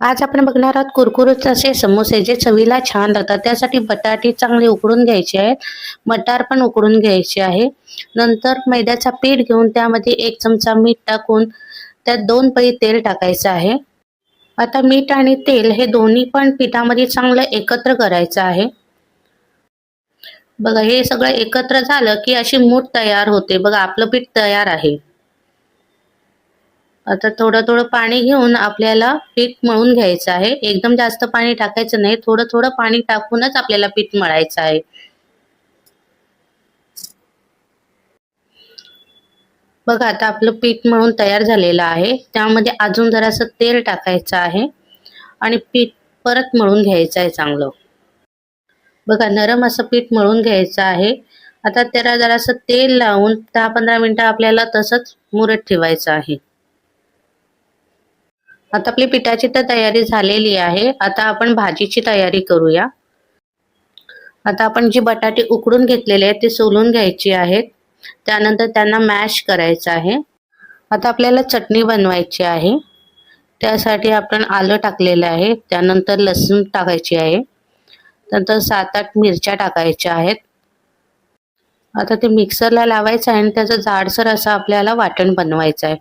आज आपण बघणार आहोत कुरकुरीत असे समोसे जे चवीला छान लागतात त्यासाठी बटाटे चांगले उकडून घ्यायचे आहेत. मटार पण उकडून घ्यायचे आहे. नंतर मैद्याचा पीठ घेऊन त्यामध्ये एक चमचा मीठ टाकून त्यात दोन पळी तेल टाकायचं आहे. आता मीठ आणि तेल हे दोन्ही पण पिठामध्ये चांगलं एकत्र करायचं आहे. बघा हे सगळं एकत्र झालं की अशी मूठ तयार होते. बघा आपलं पीठ तयार आहे. आता थोडं थोडं पाणी घेऊन आपल्याला पीठ मळून घ्यायचं आहे. एकदम जास्त पाणी टाकायचं नाही. थोडं थोडं पाणी टाकूनच आपल्याला पीठ मळायचं आहे. बघा आता आपलं पीठ मळून तयार झालेलं आहे. त्यामध्ये अजून जरासं तेल टाकायचं आहे आणि पीठ परत मळून घ्यायचं आहे चांगलं. बघा नरम असं पीठ मळून घ्यायचं आहे. आता त्याला जरासं तेल लावून दहा पंधरा मिनिटं आपल्याला तसंच मुरत ठेवायचं आहे. आता आपली पिठाची तर तयारी झालेली आहे. आता आपण भाजीची तयारी करूया. आता आपण जी बटाटे उकडून घेतलेले आहेत ते सोलून घ्यायची आहेत. त्यानंतर त्यांना मॅश करायचं आहे. आता आपल्याला चटणी बनवायची आहे. त्यासाठी आपण आलं टाकलेलं आहे. त्यानंतर लसूण टाकायची आहे. नंतर सात आठ मिरच्या टाकायच्या आहेत. आता ते मिक्सरला लावायचं आहे आणि त्याचं जाडसर असं आपल्याला वाटण बनवायचं आहे.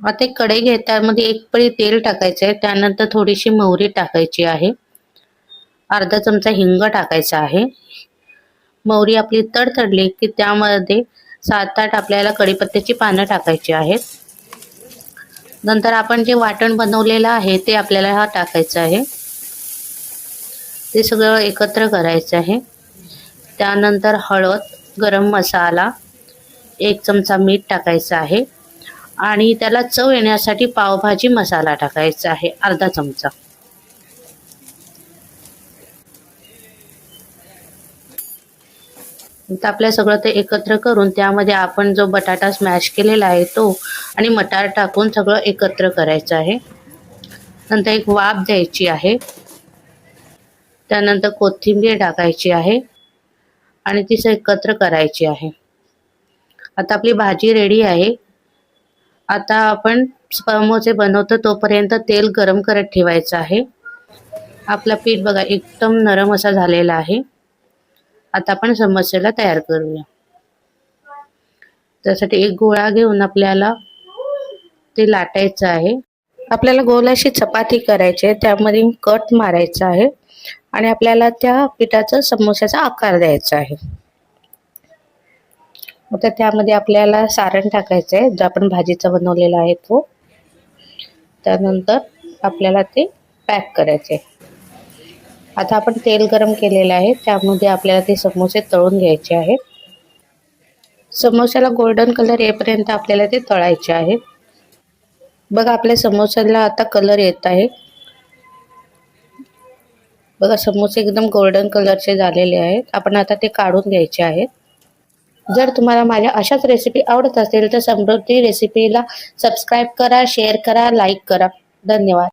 आता एक कढई घे त्यामध्ये एक पळी तेल टाकायचं आहे त्यानंतर थोडीशी मोहरी टाकायची आहे. अर्धा चमचा हिंग टाकायचा आहे. मोहरी आपली तडतडली की त्यामध्ये सात आठ आपल्याला कढीपत्त्याची पानं टाकायची आहेत. नंतर आपण जे वाटण बनवलेलं आहे ते आपल्याला हा टाकायचं आहे. ते सगळं एकत्र करायचं आहे. त्यानंतर हळद गरम मसाला एक चमचा मीठ टाकायचं आहे. आणि त्याला चव येण्यासाठी पावभाजी मसाला टाकायचा आहे अर्धा चमचा. आपल्या सगळं ते एकत्र करून त्यामध्ये आपण जो बटाटा स्मॅश केलेला आहे तो आणि मटार टाकून सगळं एकत्र करायचं आहे. नंतर एक वाफ द्यायची आहे. त्यानंतर कोथिंबीर टाकायची आहे आणि ती एकत्र करायची आहे. आता आपली भाजी रेडी आहे. आता आपण समोसे बनवतो तोपर्यंत तेल गरम करत ठेवायचं आहे. आपला पीठ बघा एकदम नरम असा झालेला आहे. आता आपण समोसेला तयार करूया. त्यासाठी एक गोळा घेऊन आपल्याला ते लाटायचं आहे. आपल्याला गोल अशी चपाती करायची आहे त्यामध्ये कट मारायचा आहे. आणि आपल्याला त्या पिठाचा समोस्याचा आकार द्यायचा आहे. आता त्यामध्ये आपल्याला सारण टाकायचं आहे जो आपण भाजीचा बनवलेला आहे तो. त्यानंतर आपल्याला ते पॅक करायचे आता आपण तेल गरम केलेलं आहे त्यामध्ये आपल्याला ते समोसे तळून घ्यायचे आहेत. समोस्याला गोल्डन कलर येईपर्यंत आपल्याला ते तळायचे आहे बघा आपल्या समोस्याला आता कलर येत आहे. बघा समोसे एकदम गोल्डन कलरचे झालेले आहेत. आपण आता ते काढून घ्यायचे आहेत. जर तुम्हाला माझ्या अशाच रेसिपी आवडत असेल तर समृद्धी रेसिपीला सबस्क्राईब करा शेअर करा लाईक करा. धन्यवाद.